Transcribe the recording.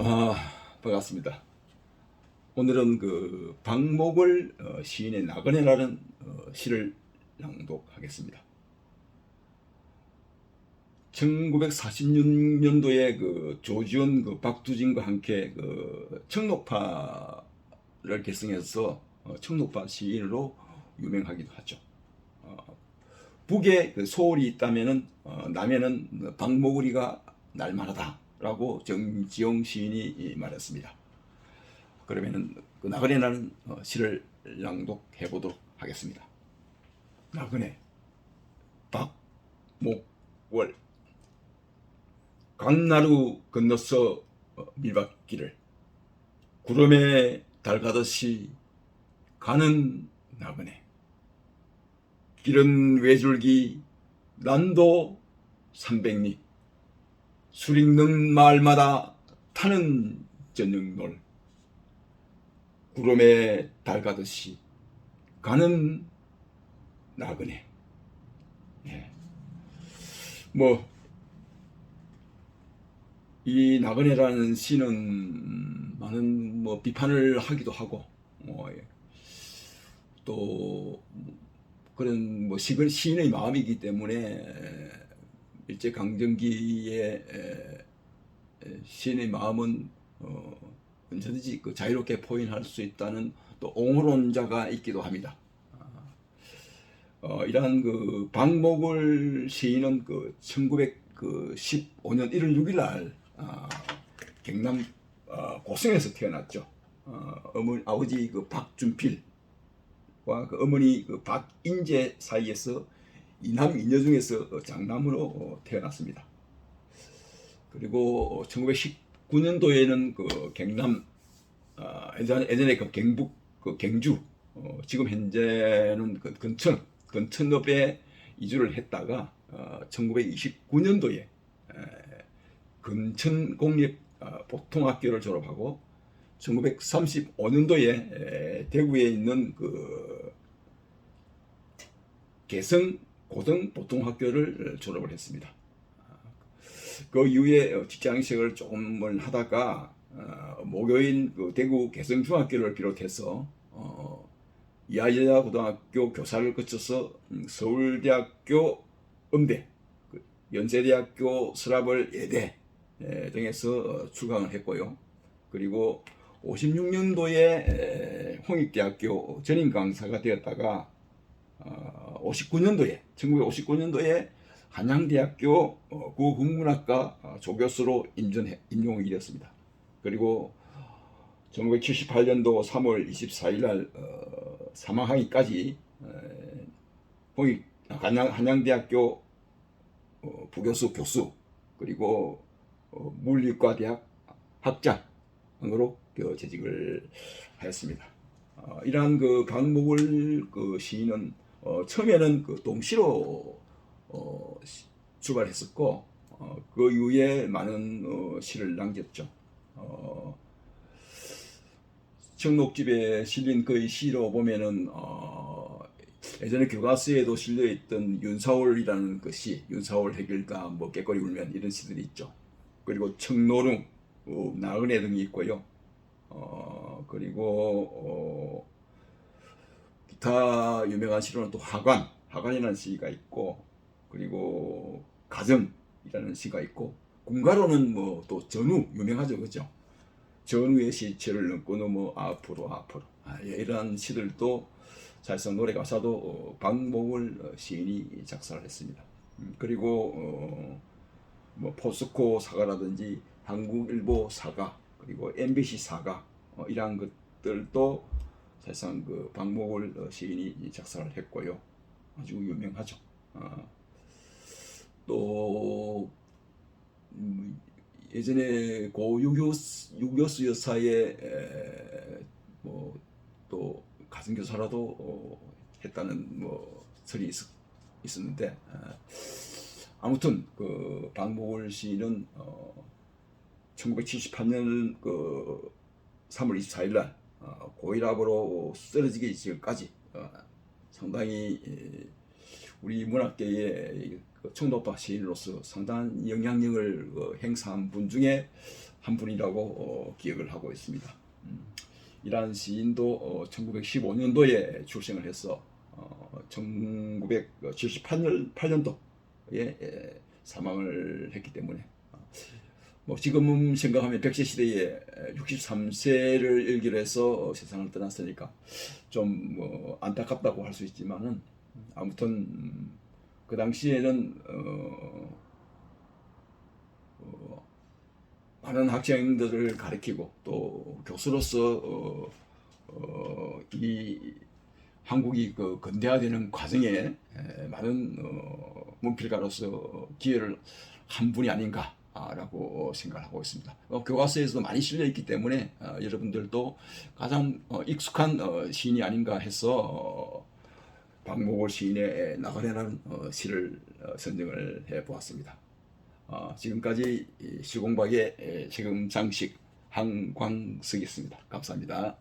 아 반갑습니다. 오늘은 그 박목을 어, 시인의 나그네라는 어, 시를 낭독하겠습니다. 1946년도에 그 조지원 그 박두진과 함께 그 청록파를 결성해서 어, 청록파 시인으로 유명하기도 하죠. 어, 북에 그 소울이 있다면은 어, 남에는 박모구리가 날만하다 라고 정지용 시인이 말했습니다. 그러면은 그 나그네라는 어, 시를 낭독해 보도록 하겠습니다. 나그네 박목월 강나루 건너서 어, 밀밭길을 구름에 달 가듯이 가는 나그네 길은 외줄기 난도 300리 술 읽는 마을마다 타는 저녁놀 구름에 달 가듯이 가는 나그네 예. 뭐이 나그네라는 시는 많은 뭐 비판을 하기도 하고 뭐, 예. 또 그런 뭐 시인의 마음이기 때문에 일제 강점기에 시인의 마음은 어, 언제든지 그 자유롭게 포인할 수 있다는 또 옹호론자가 있기도 합니다. 어, 이러한 그 박목을 시인은 그 1915년 1월 6일 날 아, 경남 어, 고성에서 태어났죠. 어, 어머니 아버지 그 박준필과 그 어머니 그 박인재 사이에서 이남 이녀 중에서 장남으로 어, 태어났습니다. 그리고 1919년도에는 그 경남 어, 예전에, 그 경북 그 경주 어, 지금 현재는 그 근천 근천읍에 이주를 했다가 어, 1929년도에 근천 공립 어, 보통학교를 졸업하고 1935년도에 대구에 있는 그 개성 고등 보통학교를 졸업을 했습니다. 그 이후에 직장생활을 조금을 하다가 어, 모교인 그 대구 개성중학교를 비롯해서 어, 이하여자 고등학교 교사를 거쳐서 음, 서울대학교 음대, 그 연세대학교 서라벌 예대 에, 등에서 어, 출강을 했고요. 그리고 56년도에 홍익대학교 전임 강사가 되었다가 어, 59년도에 1959년도에 한양대학교 어, 국문학과 어, 조교수로 임전해, 임용이 되었습니다. 그리고 1978년도 3월 24일 날 어, 사망하기까지 한양, 한양대학교 어, 부교수 교수 그리고 어, 물리과 대학 학장으로 그 재직을 하였습니다. 어, 이러한 그 박목을 그 시인은 어, 처음에는 그 동시로 어, 시- 출발했었고 어, 그 이후에 많은 어, 시를 남겼죠. 어, 청록집에 실린 그의 시로 보면은 어, 예전에 교과서에도 실려 있던 윤사월이라는 그 시, 윤사월 해결가, 뭐 깨꼬리 울면 이런 시들이 있죠. 그리고 청노릉, 어, 나은혜 등이 있고요. 어, 그리고 어, 기타 유명한 시로는 또 하관, 하관이라는 시가 있고, 그리고 가정이라는 시가 있고, 궁가로는 뭐 또 전우 유명하죠, 그죠? 전우의 시체를 넘고 넘어 앞으로 앞으로 아, 예, 이러한 시들도 사실상 노래 가사도 어, 박목을 어, 시인이 작사를 했습니다. 음, 그리고 어, 뭐 포스코 사과라든지 한국일보 사과 그리고 MBC 사과 어, 이러한 것들도 사실상 그 박목을 어, 시인이 작사를 했고요. 아주 유명하죠. 어, 또 음, 예전에 고 유교수 여사의 뭐또 가정교사라도 어, 했다는 뭐 설이 있, 있었는데 에, 아무튼 그 박목월 시인은 어, 1978년 그 3월 24일 날 어, 고일압으로 쓰러지기 전까지 어, 상당히 에, 우리 문학계의 그 청도파 시인으로서 상당한 영향력을 어, 행사한 분 중에 한 분이라고 어, 기억을 하고 있습니다. 음, 이란 시인도 어, 1915년도에 출생을 해서 어, 1978년 8년도에 예, 사망을 했기 때문에 어, 뭐 지금 생각하면 백제 시대에 63세를 일기로 해서 세상을 떠났으니까 좀 뭐 안타깝다고 할 수 있지만은 아무튼 음, 그 당시에는 어, 어, 많은 학생들을 가르치고 또 교수로서 어, 어, 이 한국이 그 근대화되는 과정에 에, 많은 어, 문필가로서 기여를 한 분이 아닌가 라고 생각하고 있습니다. 어, 교과서에서도 많이 실려 있기 때문에 어, 여러분들도 가장 어, 익숙한 어, 시인이 아닌가 해서 어, 박목월 시인의 나그네라는 어, 시를 어, 선정을 해 보았습니다. 어, 지금까지 이 시공박의 에, 세금 장식 한광석이었습니다. 감사합니다.